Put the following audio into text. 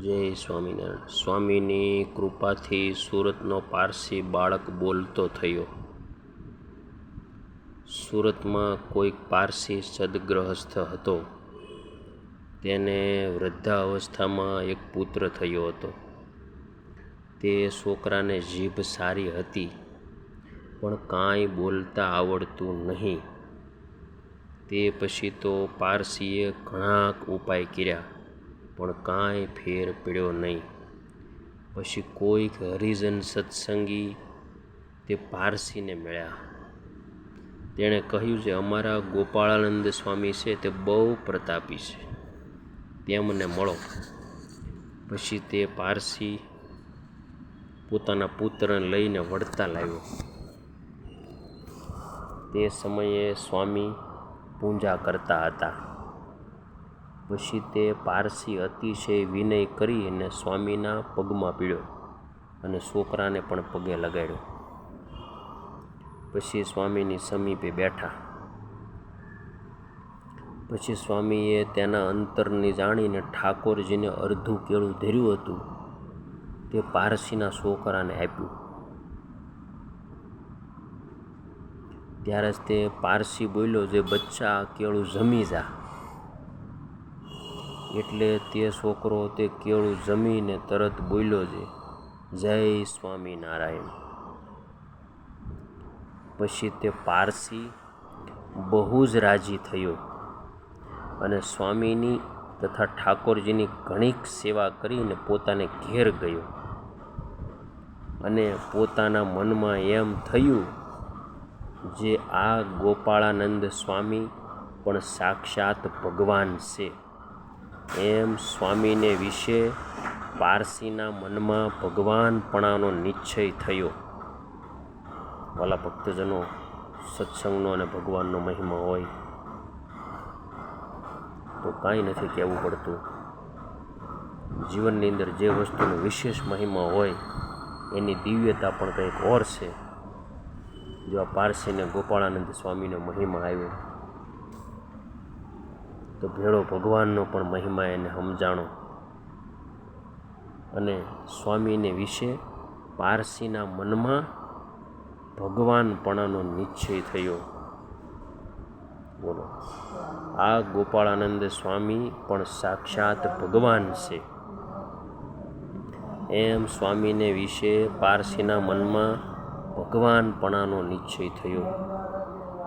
જય સ્વામિનારાયણ. સ્વામીની કૃપાથી સુરતનો પારસી બાળક બોલતો થયો. સુરતમાં કોઈક પારસી સદગ્રહસ્થ હતો. તેને વૃદ્ધાવસ્થામાં એક પુત્ર થયો હતો. તે છોકરાને જીભ સારી હતી, પણ કાંઈ બોલતા આવડતું નહીં. તે પછી તો પારસીએ ઘણા ઉપાય કર્યા. પણ કાંઈ ફેર પડ્યો નહીં. પછી કોઈક હરિજન સત્સંગી તે પારસીને મળ્યા. તેણે કહ્યું છે, અમારા ગોપાળાનંદ સ્વામી છે તે બહુ પ્રતાપી છે. તેમને મળો. પછી તે પારસી પોતાના પુત્રને લઈને વળતા લાવ્યો તે સમયે સ્વામી પૂજા કરતા હતા. પછી તે પારસી અતિશય વિનય કરી અને સ્વામીના પગમાં પીડ્યો અને છોકરાને પણ પગે લગાડ્યો. પછી સ્વામીની સમીપે બેઠા. પછી સ્વામીએ તેના અંતરની જાણીને ઠાકોરજીને અડધું કેળું ધર્યું હતું. તે પારસીના છોકરાને આપ્યું. ત્યારે જ તે પારસી બોલ્યો, જે બચ્ચા કેળું જમી જા. એટલે તે છોકરો તે કેળું જમીને તરત બોલ્યો છે, જય સ્વામિનારાયણ. પછી તે પારસી બહુ જ રાજી થયો અને સ્વામીની તથા ઠાકોરજીની ઘણીક સેવા કરીને પોતાને ઘેર ગયો. અને પોતાના મનમાં એમ થયું જે આ ગોપાળાનંદ સ્વામી પણ સાક્ષાત ભગવાન છે. એમ સ્વામીને વિશે પારસીના મનમાં ભગવાનપણાનો નિશ્ચય થયો. વાલા ભક્તજનો, સત્સંગનો અને ભગવાનનો મહિમા હોય તો કાંઈ નથી કહેવું પડતું. જીવનની અંદર જે વસ્તુનો વિશેષ મહિમા હોય, એની દિવ્યતા પણ કંઈક ઓર છે. જો આ પારસીને ગોપાળાનંદ સ્વામીનો મહિમા આવ્યો તો ભેળો ભગવાનનો પણ મહિમા એને સમજાણો. અને સ્વામીને વિશે પારસીના મનમાં ભગવાનપણાનો નિશ્ચય થયો. બોલો. આ ગોપાળાનંદ સ્વામી પણ સાક્ષાત ભગવાન છે. એમ સ્વામીને વિશે પારસીના મનમાં ભગવાનપણાનો નિશ્ચય થયો.